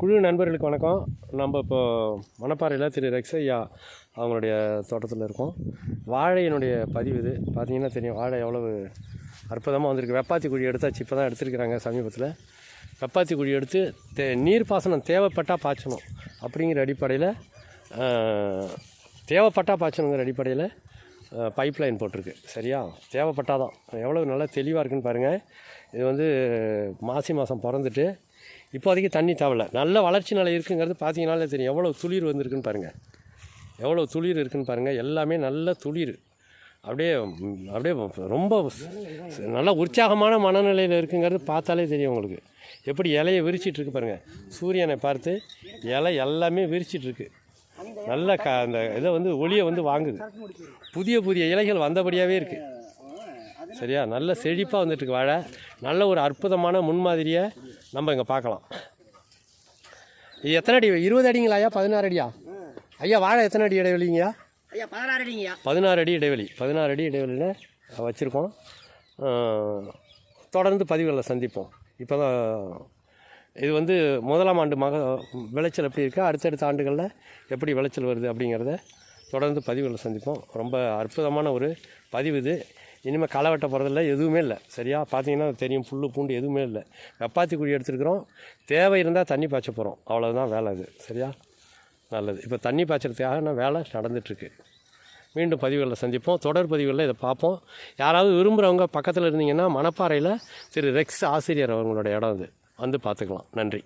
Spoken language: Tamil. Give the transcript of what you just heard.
குழு நண்பர்களுக்கு வணக்கம். நம்ம இப்போ மணப்பாறையில் திரு ரெக்ஸையா அவங்களுடைய தோட்டத்தில் இருக்கோம். வாழையினுடைய பதிவு இது. பார்த்தீங்கன்னா தெரியும் வாழை எவ்வளவு அற்புதமாக வந்திருக்கு. வெப்பாத்தி குழி எடுத்தாச்சு இப்போ தான் எடுத்திருக்கிறாங்க சமீபத்தில். வெப்பாத்தி குழி எடுத்து தே நீர் பாசனம் தேவைப்பட்டால் பாய்ச்சணும் அப்படிங்கிற அடிப்படையில் தேவைப்பட்டால் பாய்ச்சணுங்கிற அடிப்படையில் பைப் லைன் போட்டிருக்கு. சரியா? தேவைப்பட்டாதான். எவ்வளோ நல்லா தெளிவாக இருக்குன்னு பாருங்கள் இது வந்து மாசி மாதம் பிறந்துட்டு இப்போதைக்கு தண்ணி தேவையில்ல நல்ல வளர்ச்சி நிலை இருக்குங்கிறது பார்த்தீங்கனாலே தெரியும். எவ்வளோ துளிர் வந்திருக்குன்னு பாருங்கள் எவ்வளோ துளிர் இருக்குன்னு பாருங்கள் எல்லாமே நல்ல துளிர். அப்படியே அப்படியே ரொம்ப நல்ல உற்சாகமான மனநிலையில் இருக்குங்கிறது பார்த்தாலே தெரியும் உங்களுக்கு. எப்படி இலையை விரிச்சிட்ருக்கு பாருங்கள் சூரியனை பார்த்து இலை எல்லாமே விரிச்சிட்ருக்கு நல்ல க அந்த இதை வந்து ஒளியை வந்து வாங்குது. புதிய புதிய இலைகள் வந்தபடியாகவே இருக்குது சரியா? நல்ல செழிப்பாக வந்துட்டுருக்கு வாழை. நல்ல ஒரு அற்புதமான முன்மாதிரியை நம்ம இங்கே பார்க்கலாம். இது எத்தனை அடி? இருபது அடிங்களா ஐயா? பதினாறு அடியா? ஐயா வாழை எத்தனை அடி இடைவெளிங்கய்யா ஐயா பதினாறு அடிங்கய்யா பதினாறு அடி இடைவெளி. பதினாறு அடி இடைவெளியில் வச்சுருக்கோம். தொடர்ந்து பதிவுகளை சந்திப்போம். இப்போ தான் இது வந்து முதலாம் ஆண்டு மக விளைச்சல் எப்படி இருக்குது அடுத்தடுத்த ஆண்டுகளில் எப்படி விளைச்சல் வருது அப்படிங்கிறத தொடர்ந்து பதிவுகளை சந்திப்போம். ரொம்ப அற்புதமான ஒரு பதிவு இது. இனிமேல் களை வெட்ட போகிறதில்ல எதுவுமே இல்லை. சரியா? பார்த்தீங்கன்னா தெரியும் புல் பூண்டு எதுவுமே இல்லை. வெப்பாத்தி குழி எடுத்துருக்குறோம். தேவை இருந்தால் தண்ணி பாய்ச்ச போகிறோம் அவ்வளோதான் வேலை இது சரியா? நல்லது. இப்போ தண்ணி பாய்ச்சறதுக்காக நான் வேலை நடந்துகிட்ருக்கு மீண்டும் பதிவுகளில் சந்திப்போம். தொடர் பதிவுகளில் இதை பார்ப்போம். யாராவது விரும்புகிறவங்க பக்கத்தில் இருந்தீங்கன்னா மணப்பாறையில் திரு ரெக்ஸ் ஆசிரியர் அவங்களோட இடம் இது வந்து பார்த்துக்கலாம். நன்றி.